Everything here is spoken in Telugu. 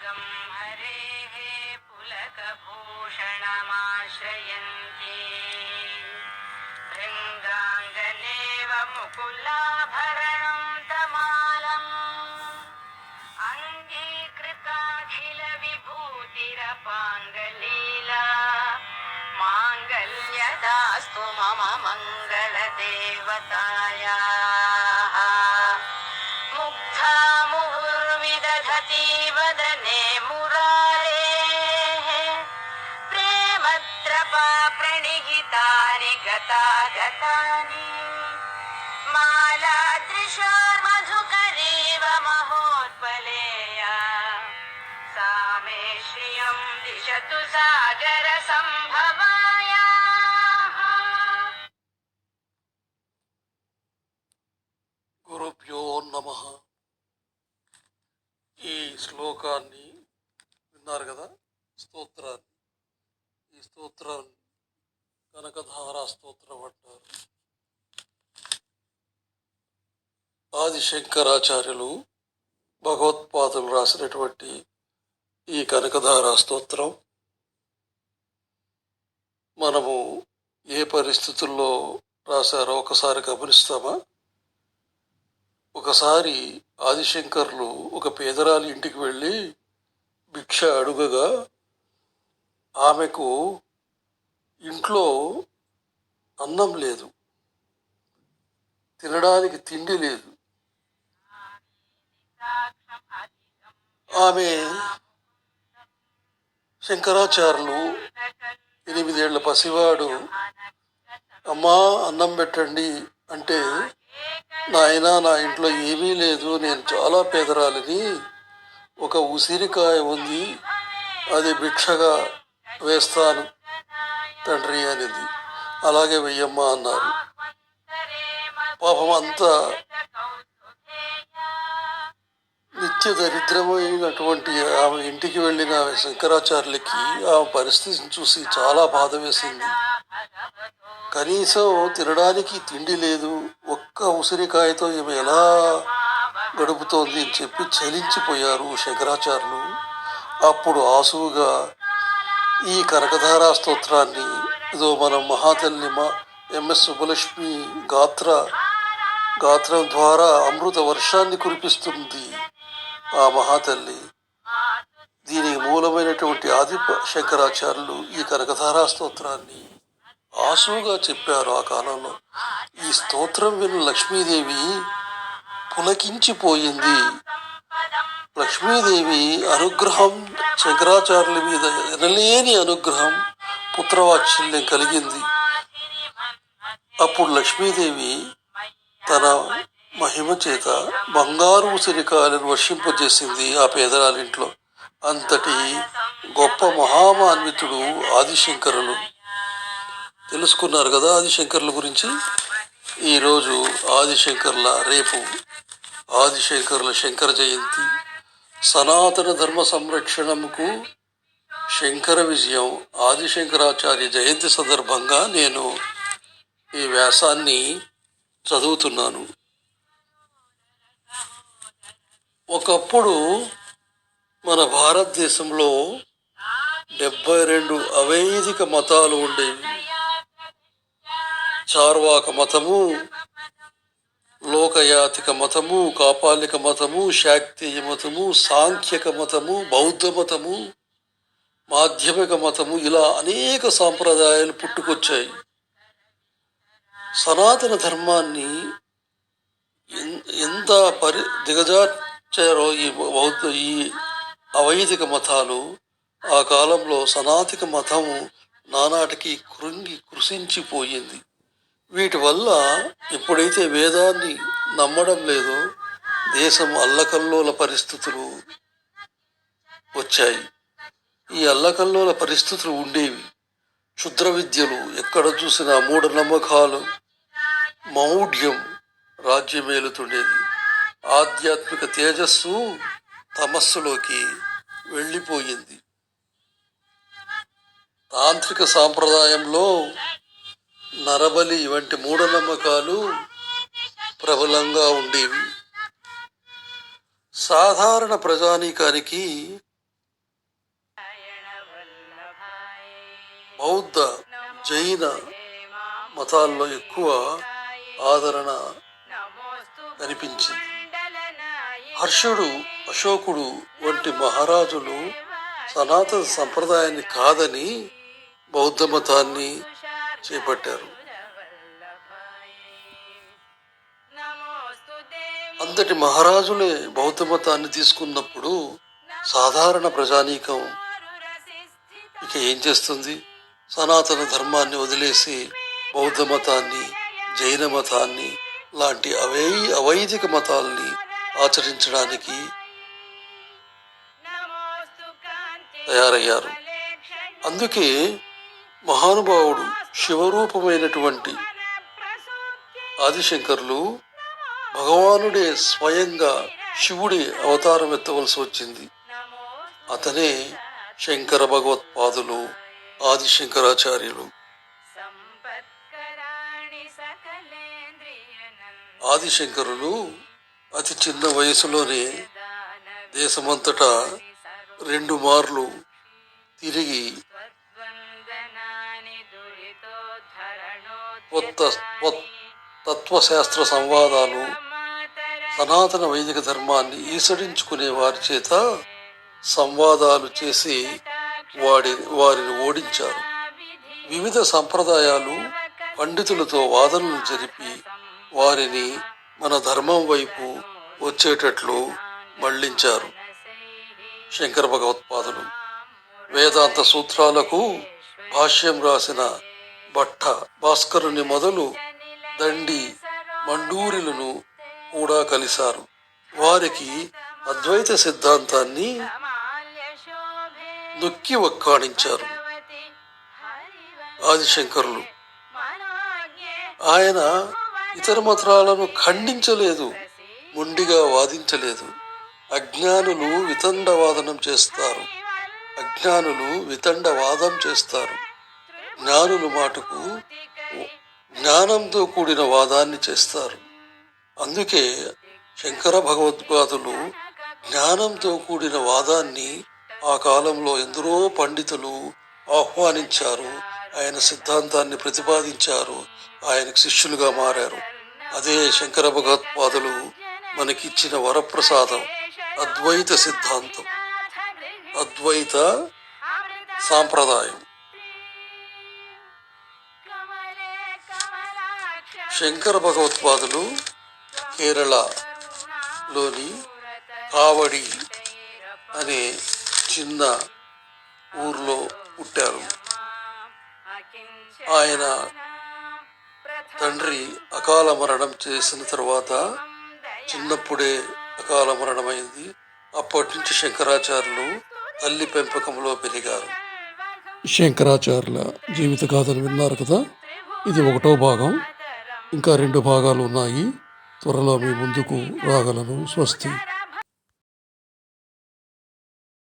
ഗംഗം ഹരേ പുലകഭൂഷണമാശ്രയന്തി ഭൃംഗാംഗനേവ തമാലം അംഗീകൃതാഖില വിഭൂതിരപാംഗലേ प्रणिहितानि गतागतानि मालादृशार्मधुकरीव महोत्पलेया सा मे श्रियं दिशतु सागरसम्भवायाः గురుభ్యో నమ ఈ శ్లోకాన్ని విన్నారు కదా స్తోత్రాన్ని ఈ స్తోత్రం కనకధారా స్తోత్రం అంటారు ఆదిశంకరాచార్యులు భగవత్పాదులు రాసినటువంటి ఈ కనకధారా స్తోత్రం మనము ఏ పరిస్థితుల్లో రాశారో ఒకసారి గమనిస్తామా? ఒకసారి ఆదిశంకర్లు ఒక పేదరాలి ఇంటికి వెళ్ళి భిక్ష అడుగగా ఆమెకు ఇంట్లో అన్నం లేదు. తినడానికి తిండి లేదు. ఆమె శంకరాచార్యులు ఎనిమిదేళ్ళ పసివాడు. అమ్మా అన్నం పెట్టండి. అంటే నాయన నా ఇంట్లో ఏమీ లేదు. నేను చాలా పేదరాలిని. ఒక ఉసిరికాయ ఉంది. అది భిక్షగా వేస్తాను. తండ్రి అనేది. అలాగే వెయ్యమ్మ అన్నారు. పాపం అంతా నిత్య దరిద్రమైనటువంటి ఆమె ఇంటికి వెళ్ళిన శంకరాచార్యులకి ఆమె పరిస్థితిని చూసి చాలా బాధ వేసింది. కనీసం తినడానికి తిండి లేదు. ఒక్క ఉసిరికాయతో ఈమె ఎలా గడుపుతోంది అని చెప్పి చలించిపోయారు శంకరాచార్యులు. అప్పుడు ఆసువుగా ఈ కనకధారా స్తోత్రాన్ని ఇదో మన మహాతల్లి మా ఎంఎస్ సుబ్బలక్ష్మి గాత్ర గాత్రం ద్వారా అమృత వర్షాన్ని కురిపిస్తుంది ఆ మహాతల్లి. దీనికి మూలమైనటువంటి ఆది శంకరాచార్యులు ఈ కనకధారా స్తోత్రాన్ని ఆసుగా చెప్పారు ఆ కాలంలో. ఈ స్తోత్రం విన్న లక్ష్మీదేవి పులకించిపోయింది. లక్ష్మీదేవి అనుగ్రహం శంకరాచార్యుల మీద ఎనలేని అనుగ్రహం పుత్రవాత్సల్యం కలిగింది. అప్పుడు లక్ష్మీదేవి తన మహిమ చేత బంగారు ఉసిరికాయలను వర్షింపజేసింది ఆ పేదరాలింట్లో. అంతటి గొప్ప మహామాన్వితుడు ఆదిశంకరులు. తెలుసుకున్నారు కదా ఆదిశంకర్ల గురించి? ఈరోజు ఆదిశంకర్ల రేపు ఆదిశంకర్ల శంకర జయంతి. సనాతన ధర్మ సంరక్షణముకు శంకర విజయం ఆదిశంకరాచార్య జయంతి సందర్భంగా నేను ఈ వ్యాసాన్ని చదువుతున్నాను. ఒకప్పుడు మన భారతదేశంలో డెబ్బై రెండు అవైదిక మతాలు ఉండేవి చార్వాక మతము లోకయాతిక మతము కాపాలిక మతము శాక్తీయ మతము సాంఖ్యక మతము బౌద్ధ మతము మాధ్యమిక మతము ఇలా అనేక సాంప్రదాయాలు పుట్టుకొచ్చాయి. సనాతన ధర్మాన్ని ఎన్- ఎంత పరి దిగజార్చారో ఈ బౌద్ధ ఈ అవైదిక మతాలు ఆ కాలంలో సనాతిక మతము నానాటికి కృంగి కృషించిపోయింది వీటి వల్ల ఎప్పుడైతే వేదాన్ని నమ్మడం లేదో దేశం అల్లకల్లోల పరిస్థితులు వచ్చాయి. ఈ అల్లకల్లోల పరిస్థితులు ఉండేవి. క్షుద్ర విద్యలు ఎక్కడ చూసినా మూఢనమ్మకాలు. మౌఢ్యం రాజ్యమేలుతుండేది. ఆధ్యాత్మిక తేజస్సు తమస్సులోకి వెళ్ళిపోయింది. తాంత్రిక సాంప్రదాయంలో నరబలి వంటి మూఢనమ్మకాలు ప్రబలంగా ఉండేవి. సాధారణ ప్రజానీకానికి బౌద్ధ జైన మతాల్లో ఎక్కువ ఆదరణ కనిపించింది. హర్షుడు అశోకుడు వంటి మహారాజులు సనాతన సంప్రదాయాన్ని కాదని బౌద్ధ మతాన్ని చేపట్టారు. అంతటి మహారాజులే బౌద్ధ మతాన్ని తీసుకున్నప్పుడు సాధారణ ప్రజానీకం ఇక ఏం చేస్తుంది? సనాతన ధర్మాన్ని వదిలేసి బౌద్ధ మతాన్ని జైన మతాన్ని లాంటి అవే అవైదిక మతాల్ని ఆచరించడానికి తయారయ్యారు. అందుకే మహానుభావుడు శివరూపమైనటువంటి ఆదిశంకర్లు భగవానుడే స్వయంగా శివుడి అవతారం ఎత్తవలసి వచ్చింది. అతనే శంకర భగవత్పాదులు. ఆదిశంకరాచార్యులు. ఆదిశంకరులు అతి చిన్న వయసులోనే దేశమంతటా రెండు మార్లు తిరిగి కొత్త కొత్త తత్వశాస్త్ర సంవాదాలు సనాతన వైదిక ధర్మాన్ని ఈసడించుకునే వారి చేత సంవాదాలు చేసి వాడి వారిని ఓడించారు. వివిధ సంప్రదాయాలు పండితులతో వాదనలు జరిపి వారిని మన ధర్మం వైపు వచ్చేటట్లు మళ్ళించారు. శంకర భగవత్పాదులు వేదాంత సూత్రాలకు భాష్యం రాసిన భట్ట భాస్కరుని మొదలు దండి మండూరిలను కూడా కలిశారు. వారికి అద్వైత సిద్ధాంతాన్ని నొక్కి వక్కాణించారు ఆదిశంకరులు ఆయన ఇతర మతాలను ఖండించలేదు మొండిగా వాదించలేదు. అజ్ఞానులు వితండవాదనం చేస్తారు. అజ్ఞానులు వితండవాదం చేస్తారు. జ్ఞానులు మాటకు జ్ఞానంతో కూడిన వాదాన్ని చేస్తారు. అందుకే శంకర భగవద్పాదులు జ్ఞానంతో కూడిన వాదాన్ని ఆ కాలంలో ఎందరో పండితులు ఆహ్వానించారు. ఆయన సిద్ధాంతాన్ని ప్రతిపాదించారు. ఆయనకు శిష్యులుగా మారారు. అదే శంకర భగవత్పాదులు మనకిచ్చిన వరప్రసాదం. అద్వైత సిద్ధాంతం. అద్వైత సాంప్రదాయం. శంకర భగవత్పాదులు కేరళలోని కావడి అనే చిన్న ఊర్లో పుట్టారు. ఆయన తండ్రి అకాల మరణం చేసిన తర్వాత చిన్నప్పుడే అకాల మరణమైంది. అప్పటి నుంచి శంకరాచార్యులు తల్లి పెంపకంలో పెరిగారు. శంకరాచార్యుల జీవిత గాథను విన్నారు కదా? ఇది ఒకటో భాగం. ఇంకా రెండు భాగాలు ఉన్నాయి. త్వరలో మీ ముందుకు రాగలను స్వస్తి.